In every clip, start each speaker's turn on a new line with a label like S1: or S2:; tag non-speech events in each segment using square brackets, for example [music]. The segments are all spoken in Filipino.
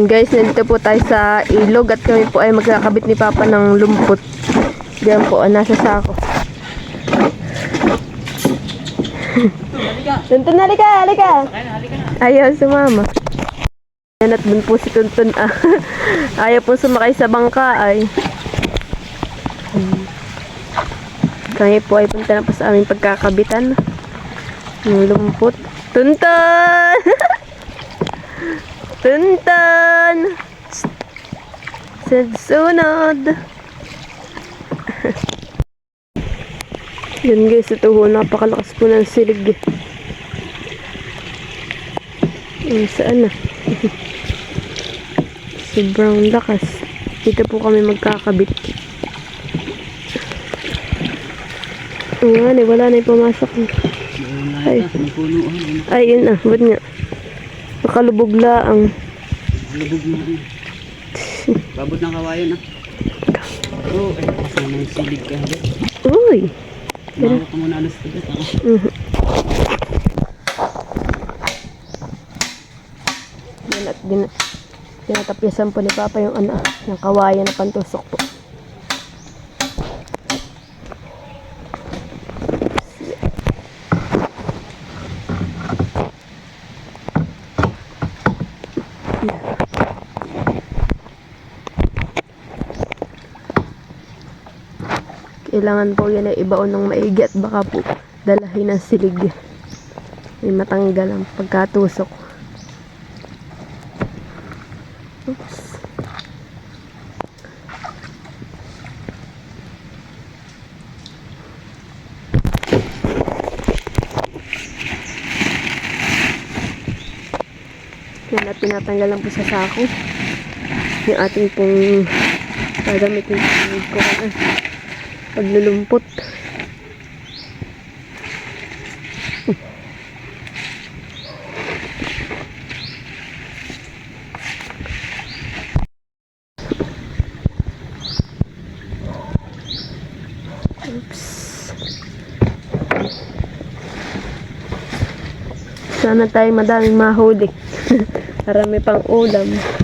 S1: Yan guys, nandito po tayo sa ilog at kami po ay magkakabit ni Papa ng lumpot. Diyan po, ah, nasa sako. [laughs] Tuntun, halika, halika. Ayaw sumama. Yan at dun po si Tuntun. Ah. [laughs] Ayaw po sumakay sa bangka ay. Kami po ay punta na po sa aming pagkakabitan. Ng lumpot. Tuntun! [laughs] Tuntun! Sa sunod. Yan guys, ito ho, napakalakas po ng silig. Yung saan na? [laughs] Sobrang lakas. Dito po kami magkakabit. Ayan, eh, wala na yung pumasok. Ay. Ay, yun na. Ba't nga? Nakalubog laang.
S2: Lubog mo rin. [laughs] Babot ng kawayan ah. Oo, ay kasama yung silig ka.
S1: Uy!
S2: Mawag ka muna alas ka dito.
S1: Yan at din, tinatapyasan po ni Papa yung ano, yung kawayan na pantusok po. Kailangan po yan ay ibaon ng maigi at baka po dalahin ng silig. May matanggal ang pagkatusok. Oops. Yan at tinatanggal lang po sa sako. Yung ating pong gagamitin ko ah, paglulumpot. Sana tayo madaming mahuli. [laughs] Marami pang ulam.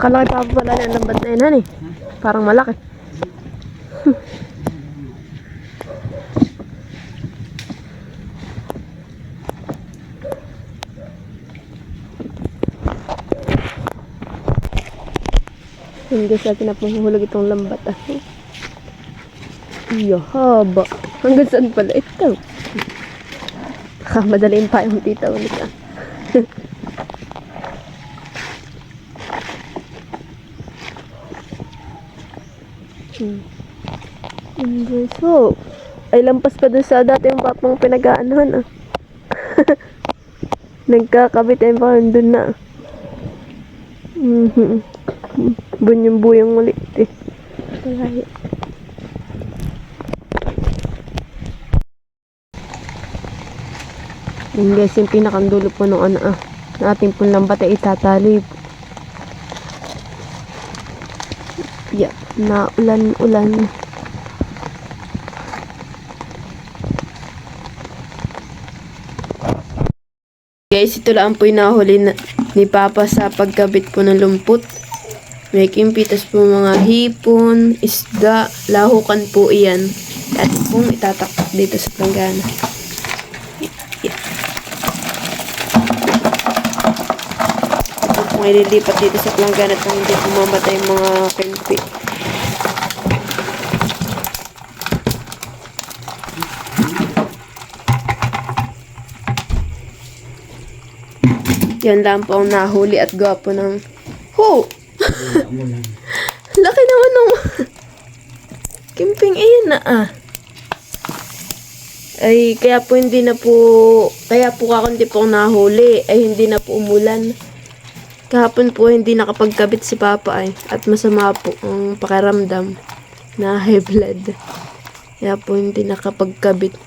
S1: Napakalaki pa pala ng lambat na yun, honey. Parang malaki. Hindi sa atin na puhuhulog itong lambat ah. Iyo, haba. Hanggang saan pala ito? Ha, madaliin pa yung tita ulit ah. Hmm. Hmm, guys, oh. Ay, lampas pa dun sa dati yung papang pinag-aanohan, ah. [laughs] Nagkakabit ay pa dun na. Mhm. Bunyong-buyong ulit, eh. Kalahi. Yun guys, yung pinakandulo po nung ano, ah. Na ating pong lambat ay Yeah, na ulan-ulan. Guys, ito lang po yung nahuli na, ni Papa sa pagkabit po ng lumpot. May kimpitas po mga hipon, isda, lahukan po iyan. At pong itatakpak dito sa planggana. Pong ililipat dito sa planggana at hindi pumamatay yung mga kimpi. Yan lang po ang nahuli at gwapo ng... Ho! [laughs] Laki naman ng... [laughs] Kimping, ayun na ah. Ay, kaya po hindi na po, kaya po kakunti pong nahuli, ay hindi na po umulan. Kahapon po hindi nakapagkabit si Papa ay, at masama po ang pakiramdam na [laughs] high blood. Kaya po hindi nakapagkabit.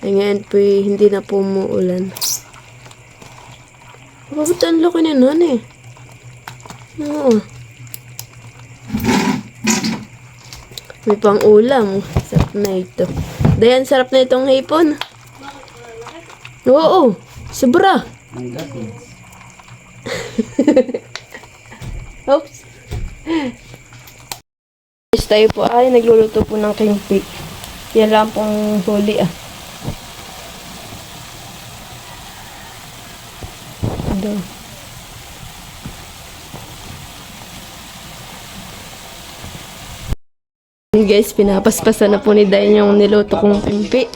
S1: Ay ngayon po eh, hindi na po umuulan. Bakit ang laki na nun eh? Oo. May pang ulam. Sarap na ito. Dayan, sarap na itong hipon. Oo, sobra.
S2: Ang gatin. [laughs]
S1: Oops. Guys, tayo po ay nagluluto po ng king pig. Yan lang pong huli ah. Ito. Guys, pinapaspasan na po ni Dayan yung niluto kong kimpi.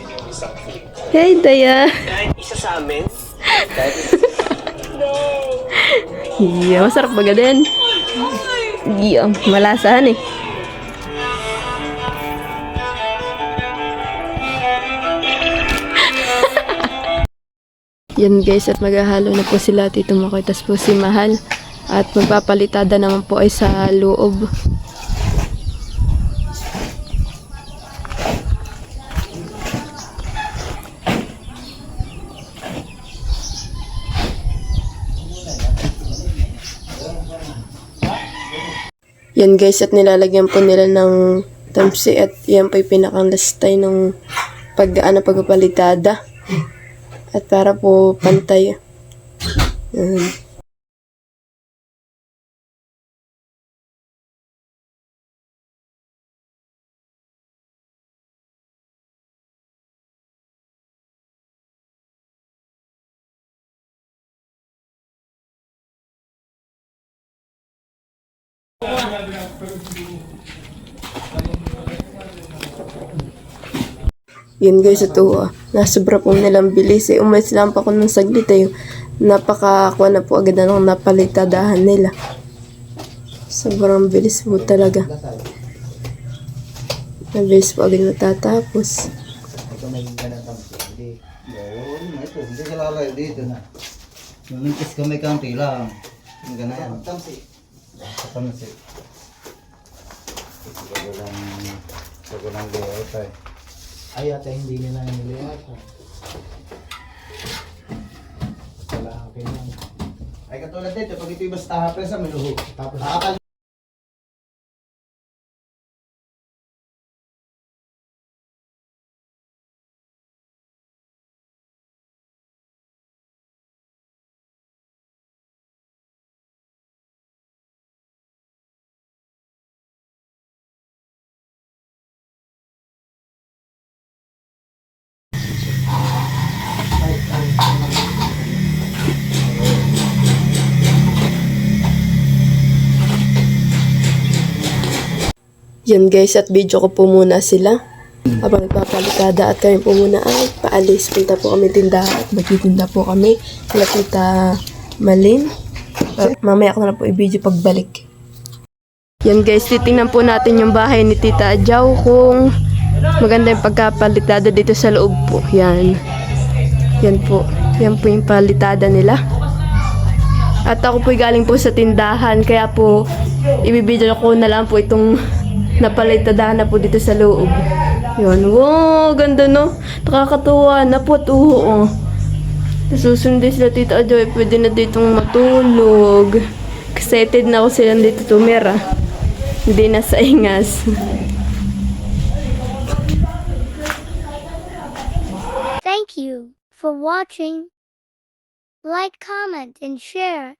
S1: Hey, Daya!
S3: Kahit isa sa amin, [laughs]
S1: Yeah, masarap baga din. Yeah, malasahan eh. [laughs] Yan guys, at maghahalo na po sila Tito Makoy. Tas po si Mahal. At magpapalitada naman po ay sa loob. Yan guys, at nilalagyan po nila ng tamsi at yan po yung pinakang lastay ng pag ano pagpapalitada. At para po pantay. Yan. Yun guys, ito ah. Nasobra po nilang bilis eh. Umalis lang pa ako ng saglit eh. Napakakuha na po agad na ng napalitadahan nila. Sobrang bilis po talaga. Mabilis po agad matatapos.
S3: ito may ganatang hindi. Yun, ito, hindi ka lalayo dito na. Yung mintis ka may kanti lang. Yung ganayan. Tamsi. Tamsi. Ito lang, ito lang layout ay.
S4: Ay, ata hindi nila nilihat. Wala akin lang.
S3: Ay katulad dito, pag ito'y basta hapres sa miluho.
S4: Tapos,
S3: Nakakal
S1: Yan guys, at video ko po muna sila. Habang nagpapalikada at kami po muna ay paalis. Punta po kami tindahan at magtitinda po kami. Kala Malin. Mamaya ko na po i-video pagbalik. Yan guys, titingnan po natin yung bahay ni Tita Adjaw kung maganda yung pagkapalitada dito sa loob po. Yan. Yan po. Yan po yung palitada nila. At ako po galing po sa tindahan, kaya po ibibidyo ko na lang po itong napalitadahan na po dito sa loob. Yun. Wow, ganda no. Nakakatuwa na po to. Oh. Susundin sila Tita Ajoy, pwede na ditong matulog. Excited na ako sila dito tumira. Hindi na sa ingas.
S5: Thank you for watching. Like, comment, and share.